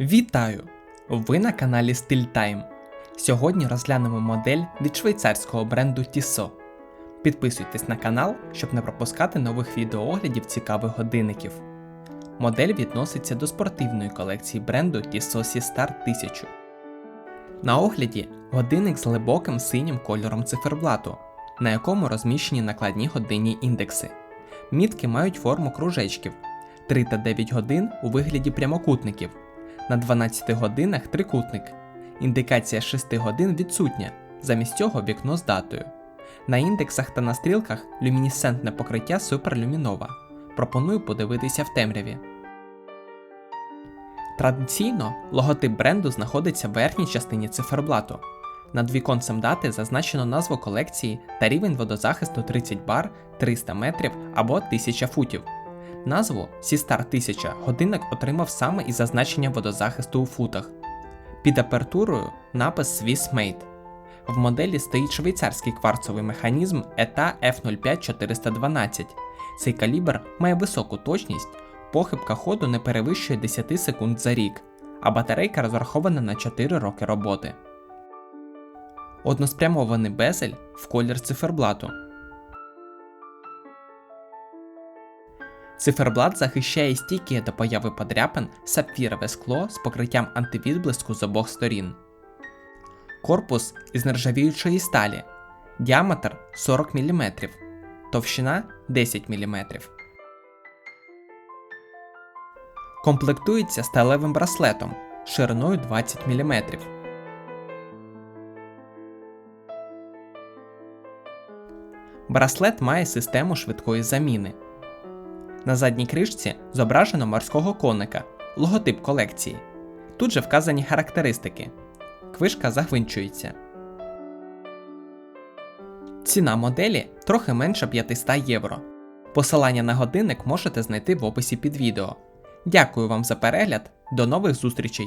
Вітаю! Ви на каналі StillTime. Сьогодні розглянемо модель від швейцарського бренду Tissot. Підписуйтесь на канал, щоб не пропускати нових відеооглядів цікавих годинників. Модель відноситься до спортивної колекції бренду Tissot Seastar 1000. На огляді годинник з глибоким синім кольором циферблату, на якому розміщені накладні годинні індекси. Мітки мають форму кружечків, 3 та 9 годин у вигляді прямокутників. На 12 годинах трикутник. Індикація 6 годин відсутня, замість цього вікно з датою. На індексах та на стрілках люмінесцентне покриття суперлюмінова. Пропоную подивитися в темряві. Традиційно логотип бренду знаходиться в верхній частині циферблату. Над віконцем дати зазначено назву колекції та рівень водозахисту 30 бар, 300 метрів або 1000 футів. Назву Seastar 1000 годинник отримав саме із зазначення водозахисту у футах. Під апертурою напис Swiss Made. В моделі стоїть швейцарський кварцовий механізм ETA F05412. Цей калібр має високу точність, похибка ходу не перевищує 10 секунд за рік, а батарейка розрахована на 4 роки роботи. Односпрямований безель в колір циферблату. Циферблат захищає стійке до появи подряпин сапфірове скло з покриттям антивідблиску з обох сторін. Корпус із нержавіючої сталі. Діаметр 40 мм. Товщина 10 мм. Комплектується сталевим браслетом шириною 20 мм. Браслет має систему швидкої заміни. На задній кришці зображено морського коника, логотип колекції. Тут же вказані характеристики. Квишка загвинчується. Ціна моделі трохи менше 500 євро. Посилання на годинник можете знайти в описі під відео. Дякую вам за перегляд, до нових зустрічей!